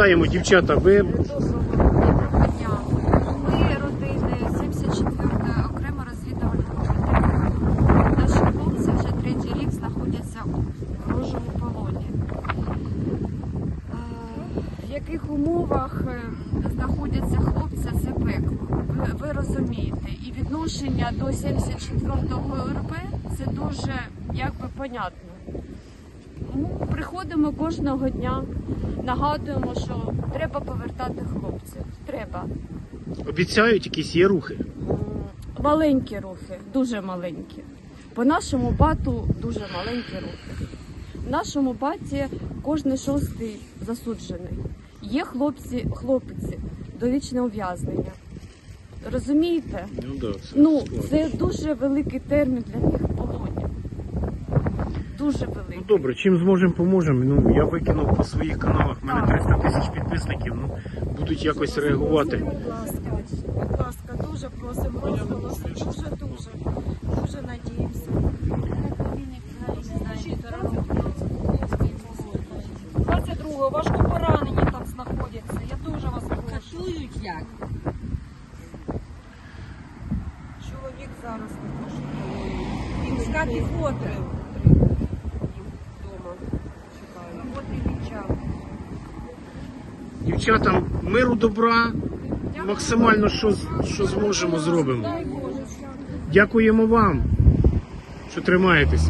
запитаємо, дівчата, ви Ми родини 74 окремо розвідувального батальйону. Наші хлопці вже третій рік знаходяться у ворожому полоні. Е, В яких умовах е, знаходяться хлопці, це пекло. Ви розумієте, і відношення до 74-го РП це дуже якби понятно. Ми приходимо кожного дня, нагадуємо, що треба повертати хлопців. Треба. обіцяють якісь є рухи. Маленькі рухи, дуже маленькі. По нашому бату дуже маленькі рухи. В нашому баті кожен шостий засуджений. Є хлопці, хлопці, довічне ув'язнення. Розумієте? Ну да, це Ну, це дуже великий термін для них. Дуже великий. Ну добре, чим зможемо, поможемо. Ну я викинув по своїх каналах. У мене 300 тисяч підписників. Ну будуть якось реагувати. Будь ласка, будь ласка, дуже просимо розголоси. Дуже, дуже, дуже надіємося. 22-го важко поранені там знаходяться. Я дуже вас прошу. Катують як? Чоловік зараз також Він з піхоти. Дівчатам миру добра, максимально що, що зможемо, зробимо. Дякуємо вам, що тримаєтесь.